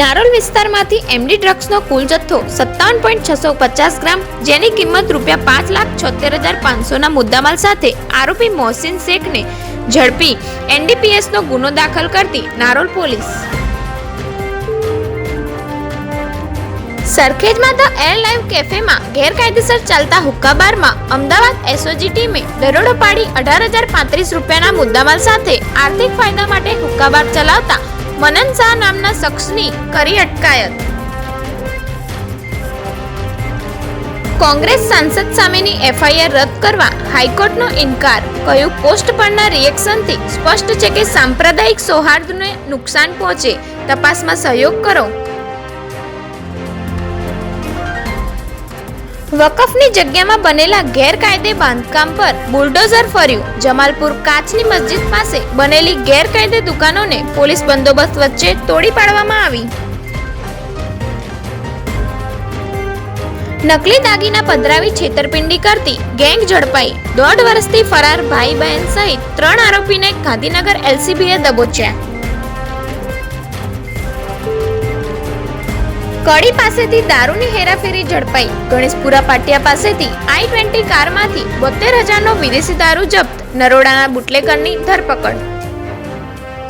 નારોલ વિસ્તારમાંથી એમડી ડ્રગ્સનો કુલ જથ્થો સત્તાવન પોઈન્ટ છસો પચાસ ગ્રામ, જેની કિંમત રૂપિયા પાંચ લાખ છોતેર હજાર પાંચસોના મુદ્દામાલ સાથે આરોપી મોહસિન શેખને ઝડપી એનડીપીએસનો ગુનો દાખલ કરતી નારોલ પોલીસ. સરખેજમાં ધ એર લાઈવ કેફેમાં ગેરકાયદેસર ચાલતા હુક્કાબારમાં અમદાવાદ એસઓજી ટીમે દરોડો પાડી અઢાર હજાર પાંત્રીસ રૂપિયાના મુદ્દામાલ સાથે આર્થિક ફાયદા માટે હુક્કાબાર ચલાવતા મનન શાહ નામના શખ્સની કરી અટકાયત. કોંગ્રેસ સાંસદ સામેની એફઆઈઆર રદ કરવા હાઈકોર્ટનો ઇનકાર. કહ્યું પોસ્ટ પરના રિએક્શનથી સ્પષ્ટ છે કે સાંપ્રદાયિક સૌહાર્દને નુકસાન પહોંચે? તપાસમાં સહયોગ કરો. વકફની જગ્યામાં બનેલા ગેરકાયદે બાંધકામ પર બુલડોઝર ફર્યું. જમાલપુર કાચની મસ્જિદ પાસે બનેલી ગેરકાયદે દુકાનોને પોલીસ બંદોબસ્ત વચ્ચે તોડી પાડવામાં આવી. નકલી દાગીના પધરાવી છેતરપિંડી કરતી ગેંગ ઝડપાઈ. દોઢ વર્ષથી ફરાર ભાઈ બહેન સહિત ત્રણ આરોપીને ગાંધીનગર એલસીબીએ દબોચ્યા. કડી પાસેથી દારૂની હેરાફેરી ઝડપાઈ. ગણેશપુરા પાટિયા પાસેથી આઈ ટ્વેન્ટી કારમાંથી બોતેર હજારનો વિદેશી દારૂ જપ્ત. નરોડાના બુટલેકરની ધરપકડ.